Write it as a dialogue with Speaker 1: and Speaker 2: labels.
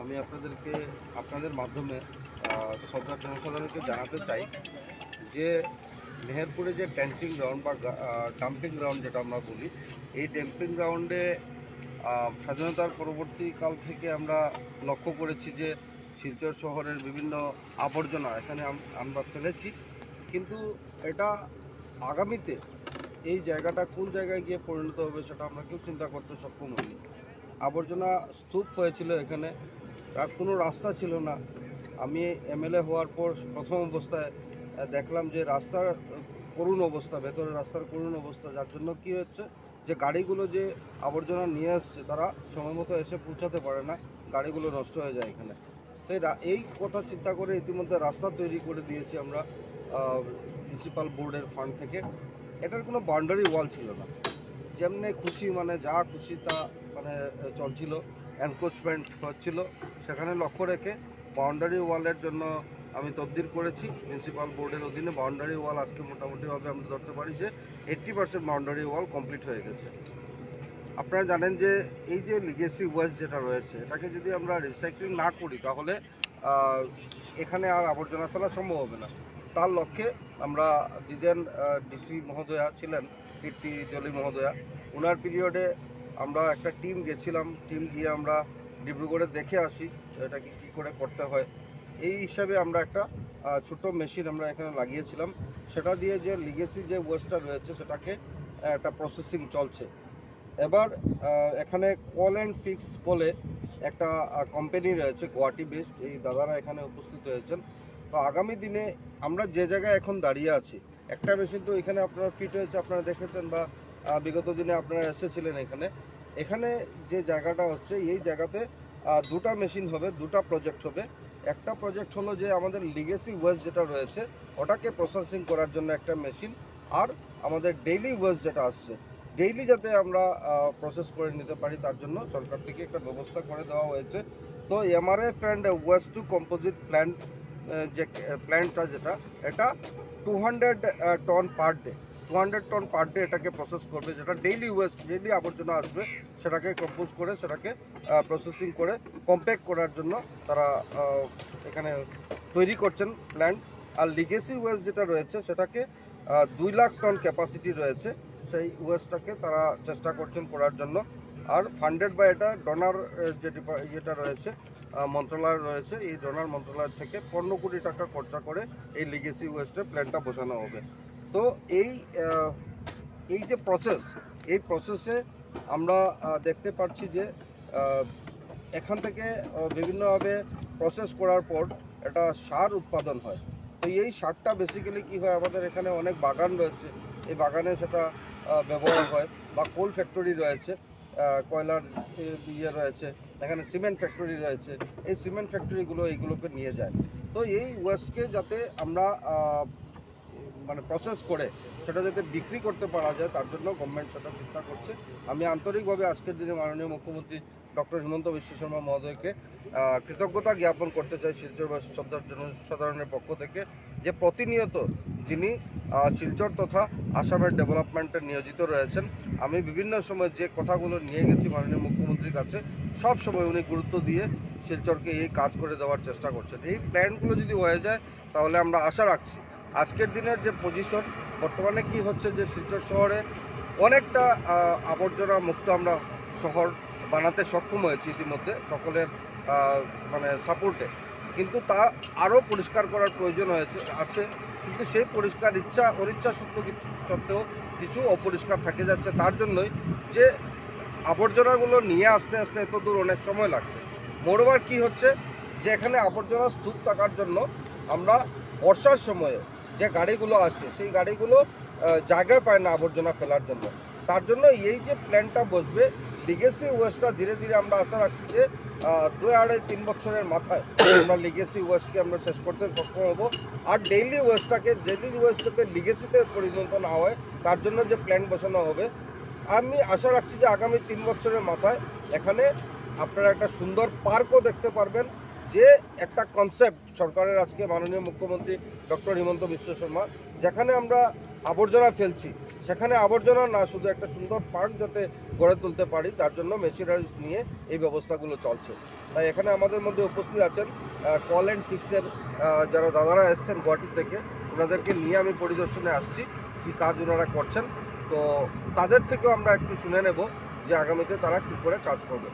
Speaker 1: আমি আপনাদেরকে, আপনাদের মাধ্যমে সরকার জনসাধারণকে জানাতে চাই যে মেহেরপুরে যে ড্যান্সিং গ্রাউন্ড বা ডাম্পিং গ্রাউন্ড যেটা আমরা বলি, এই ডাম্পিং গ্রাউন্ডে স্বাধীনতার পরবর্তীকাল থেকে আমরা লক্ষ্য করেছি যে শিলচর শহরের বিভিন্ন আবর্জনা এখানে আমরা ফেলেছি। কিন্তু এটা আগামীতে এই জায়গাটা কোন জায়গায় গিয়ে পরিণত হবে সেটা আমরা কেউ চিন্তা করতে সক্ষম হইনি আবর্জনা স্তূপ হয়েছিল এখানে আর কোনো রাস্তা ছিল না। আমি এমএলএ হওয়ার পর প্রথম অবস্থায় দেখলাম যে রাস্তার করুণ অবস্থা, ভেতরের রাস্তার করুণ অবস্থা, যার জন্য কি হচ্ছে যে গাড়িগুলো যে আবর্জনা নিয়ে আসছে, তারা সময় মতো এসে পৌঁছাতে পারে না, গাড়িগুলো নষ্ট হয়ে যায় এখানে। তো এই কথা চিন্তা করে ইতিমধ্যে রাস্তা তৈরি করে দিয়েছি আমরা মিউনিসিপাল বোর্ডের ফান্ড থেকে। এটার কোনো বাউন্ডারি ওয়াল ছিল না। যেমনি খুশি মানে যা খুশি তা মানে চলছিল এনক্রোচমেন্ট হচ্ছিল, সেখানে লক্ষ্য রেখে বাউন্ডারি ওয়ালের জন্য আমি তবদির করেছি। মিউনিসিপাল বোর্ডের অধীনে বাউন্ডারি ওয়াল আজকে মোটামুটিভাবে আমরা ধরতে পারি যে eighty percent boundary wall complete হয়ে গেছে। আপনারা জানেন যে এই যে লিগেসি ওয়েস্ট যেটা রয়েছে, এটাকে যদি আমরা রিসাইক্লিং না করি, তাহলে এখানে আর আবর্জনা ফেলা সম্ভব হবে না। তার লক্ষ্যে আমরা দিদেন ডিসি মহোদয়া ছিলেন, কীর্তি জলি মহোদয়া। ওনার পিরিয়ডে আমরা একটা টিম গেছিলাম, টিম গিয়ে আমরা ডিব্রুগড়ে দেখে আসি এটাকে কী করে করতে হয়। এই হিসাবে আমরা একটা ছোট মেশিন আমরা এখানে লাগিয়েছিলাম। সেটা দিয়ে যে লিগেসি যে ওয়েস্টটা রয়েছে, সেটাকে একটা প্রসেসিং চলছে। এবার এখানে কল অ্যান্ড ফিক্স বলে একটা কোম্পানি রয়েছে, গুয়াহাটি বেসড এই দাদারা এখানে উপস্থিত হয়েছেন। তো আগামী দিনে আমরা যে জায়গায় এখন দাঁড়িয়ে আছি, একটা মেশিন তো এখানে আপনারা ফিট হয়েছে, আপনারা দেখেছেন বা বিগত দিনে আপনারা এসেছিলেন এখানে। এখানে যে জায়গাটা হচ্ছে, এই জায়গাতে দুটা মেশিন হবে, দুটা প্রজেক্ট হবে। একটা প্রজেক্ট হলো যে আমাদের লিগেসি ওয়েস্ট যেটা রয়েছে, ওটাকে প্রসেসিং করার জন্য একটা মেশিন আর আমাদের ডেইলি ওয়েস্ট যেটা আসছে ডেইলি যাতে আমরা প্রসেস করে নিতে পারি তার জন্য সরকার থেকে একটা ব্যবস্থা করে দেওয়া হয়েছে। তো MRF and waste to composite plant যে প্ল্যান্টটা যেটা, এটা two hundred ton per day two hundred ton per day এটাকে প্রসেস করবে, যেটা ডেইলি ওয়েস্ট ডেইলি আবর্জনা আসবে, সেটাকে কম্পোজ করে, সেটাকে প্রসেসিং করে কম্প্যাক্ট করার জন্য তারা এখানে তৈরি করছেন প্ল্যান্ট আর লিগেসি ওয়েস্ট যেটা রয়েছে, সেটাকে দুই লাখ টন ক্যাপাসিটি রয়েছে, সেই ওয়েস্টটাকে তারা চেষ্টা করছেন করার জন্য। আর ফান্ডেড বাই এটা ডোনার যে ইয়েটা রয়েছে মন্ত্রণালয় রয়েছে, এই ডোনার মন্ত্রণালয় থেকে পনেরো কোটি টাকা খরচা করে এই লিগেসি ওয়েস্টের প্ল্যানটা বসানো হবে। তো এই এই যে প্রসেস এই প্রসেসে আমরা দেখতে পাচ্ছি যে এখান থেকে বিভিন্নভাবে প্রসেস করার পর একটা সার উৎপাদন হয়। তো এই সারটা বেসিক্যালি কি হয়, আমাদের এখানে অনেক বাগান রয়েছে। এই বাগানে সেটা ব্যবহার হয় বা কোল ফ্যাক্টরি রয়েছে কয়লার ইয়ে রয়েছে। এখানে সিমেন্ট ফ্যাক্টরি রয়েছে, এই সিমেন্ট ফ্যাক্টরিগুলো এইগুলোকে নিয়ে যায়। তো এই ওয়েস্টকে যাতে আমরা মানে প্রসেস করে সেটা যাতে বিক্রি করতে পারা যায়, তার জন্য গভর্নমেন্ট সেটা চিন্তা করছে। আমি আন্তরিকভাবে আজকের দিনে মাননীয় মুখ্যমন্ত্রী ডক্টর হিমন্ত বিশ্ব শর্মা মহোদয়কে কৃতজ্ঞতা জ্ঞাপন করতে চাই শিলচরবাসী সাধারণের পক্ষ থেকে যে প্রতিনিয়ত যিনি শিলচর তথা আসামের ডেভেলপমেন্টে নিয়োজিত রয়েছেন। আমি বিভিন্ন সময় যে কথাগুলো নিয়ে গেছি মাননীয় মুখ্যমন্ত্রীর কাছে, সব সময় উনি গুরুত্ব দিয়ে শিলচরকে এই কাজ করে দেওয়ার চেষ্টা করছেন। এই প্ল্যানগুলো যদি হয়ে যায়, তাহলে আমরা আশা রাখছি আজকের দিনের যে পজিশন, বর্তমানে কি হচ্ছে যে শিলচর শহরে অনেকটা আবর্জনা মুক্ত আমরা শহর বানাতে সক্ষম হয়েছি ইতিমধ্যে সকলের মানে সাপোর্টে। কিন্তু তা আরও পরিষ্কার করার প্রয়োজন হয়েছে, আছে। কিন্তু সেই পরিষ্কার ইচ্ছা, অনিচ্ছা সত্ত্বেও সত্ত্বেও কিছু অপরিষ্কার থেকে যাচ্ছে। তার জন্যই যে আবর্জনাগুলো নিয়ে আসতে আসতে এত দূর অনেক সময় লাগছে। মোরবার কি হচ্ছে? যে এখানে আবর্জনা স্তূপ থাকার জন্য আমরা বর্ষার সময়ে যে গাড়িগুলো আসে, সেই গাড়িগুলো জায়গা পায় না আবর্জনা ফেলার জন্য। তার জন্য এই যে প্ল্যানটা বসবে লিগেসি ওয়েস্টটা ধীরে ধীরে আমরা আশা রাখছি যে দুই আড়াই তিন বছরের মাথায় আমরা লিগেসি ওয়েস্টকে আমরা শেষ করতে সক্ষম হব। আর ডেইলি ওয়েস্টটাকে ডেইলি ওয়েস্ট যাতে লিগেসিতে পরিণত না হয়, তার জন্য যে প্ল্যান বসানো হবে, আমি আশা রাখছি যে আগামী তিন বছরের মাথায় এখানে আপনারা একটা সুন্দর পার্কও দেখতে পারবেন, যে একটা কনসেপ্ট সরকারের আজকে মাননীয় মুখ্যমন্ত্রী ডক্টর হিমন্ত বিশ্ব শর্মা, যেখানে আমরা আবর্জনা ফেলছি। সেখানে আবর্জনা না, শুধু একটা সুন্দর পার্ক যাতে গড়ে তুলতে পারি, তার জন্য মেশিনারিজ নিয়ে এই ব্যবস্থাগুলো চলছে। তাই এখানে আমাদের মধ্যে উপস্থিত আছেন কল অ্যান্ড ফিক্সের যারা দাদারা এসছেন গুয়াহাটি থেকে, ওনাদেরকে নিয়ে আমি পরিদর্শনে আসছি, কী কাজ ওনারা করছেন। তো তাদের থেকেও আমরা একটু শুনে নেব যে আগামীতে তারা কী করে কাজ করবে।